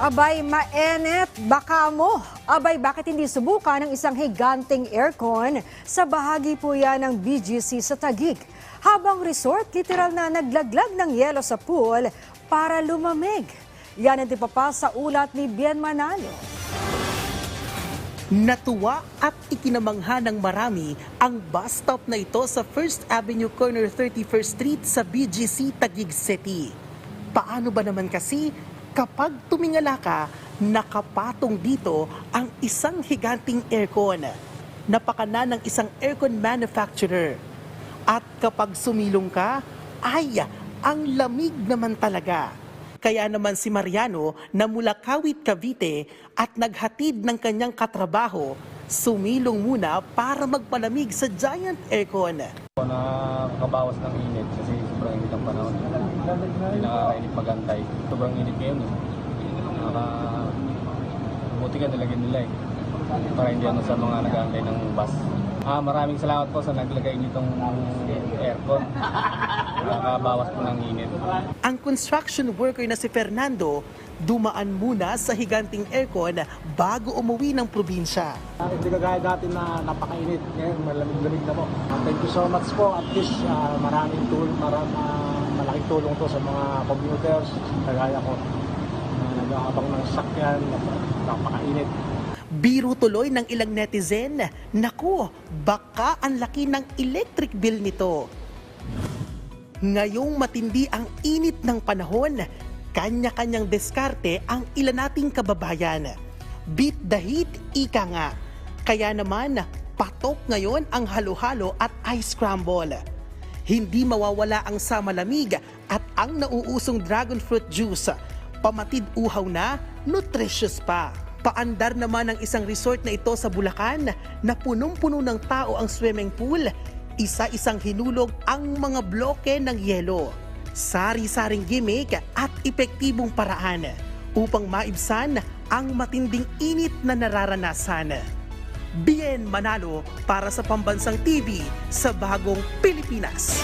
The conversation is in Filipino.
Abay, mainit, baka mo. Abay, bakit hindi subukan ng isang higanting aircon sa bahagi po yan ng BGC sa Tagig? Habang resort, literal na naglaglag ng yelo sa pool para lumamig. Yan ang tipapa sa ulat ni Bien Manalo. Natuwa at ikinamangha ng marami ang bus stop na ito sa First Avenue Corner 31st Street sa BGC Taguig City. Paano ba naman kasi kapag tumingala ka, nakapatong dito ang isang higanting aircon. Napakana ng isang aircon manufacturer. At kapag sumilong ka, ay, ang lamig naman talaga. Kaya naman si Mariano na mula Kawit, Cavite at naghatid ng kanyang katrabaho, sumilong muna para magpalamig sa giant aircon. Ako nakakabawas ng init kasi sobrang init ang panahon. Hindi nakakainit magantay. Sobrang init ngayon eh. Nakaka... Buti ka nilagyan nila eh. Para hindi ano sa mga nag-aantay ng bus. Ah, maraming salamat po sa naglagay nitong aircon. Nakakabawas po ng init. Ang construction worker na si Fernando, dumaan muna sa higanting aircon bago umuwi ng probinsya. Hindi kagaya dati na napakainit. Ngayon, malamig-lamig na po. Ah, thank you so much po. At least ah, maraming tulong, maram, ah, malaking tulong to sa mga commuters. Kagaya ko. na nag-aabang ng sakyan. Napakainit. Biro tuloy ng ilang netizen, naku, baka ang laki ng electric bill nito. Ngayong matindi ang init ng panahon, kanya-kanyang diskarte ang ilan nating kababayan. Beat the heat, ika nga. Kaya naman, patok ngayon ang halo-halo at ice scramble. Hindi mawawala ang samalamig at ang nauusong dragon fruit juice. Pamatid uhaw na, nutritious pa. Paandar naman ang isang resort na ito sa Bulacan na punong-puno ng tao ang swimming pool. Isa-isang hinulog ang mga bloke ng yelo. Sari-saring gimmick at epektibong paraan upang maibsan ang matinding init na nararanasan. Bien Manalo para sa Pambansang TV sa Bagong Pilipinas.